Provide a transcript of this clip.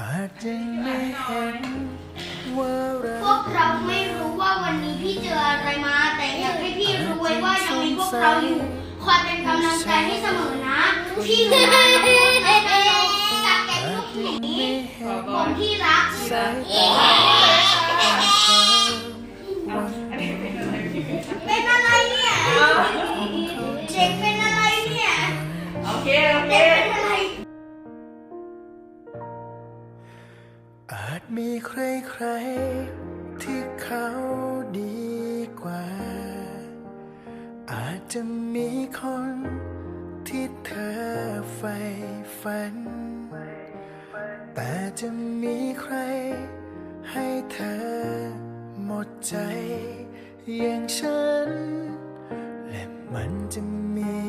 อาจจะไม่เห็นว่าเราพวกเราไม่รู้ว่าวันนี้พี่เจออะไรมา แต่อยากให้พี่รู้ไว้ว่ายังมีพวกเราอยู่คอยเป็นกำลังใจให้เสมอนะ พี่หนูนาจากแก๊งลูกหมีผมที่รักสายตาวันเป็นอะไรเนี่ยเด็กเป็นอะไรเนี่ยโอเคโอเค อาจมีใครๆ ที่เขาดีกว่า อาจจะมีคนที่เธอใฝ่ฝัน แต่จะมีใครให้เธอหมดใจ อย่างฉัน และมันจะมี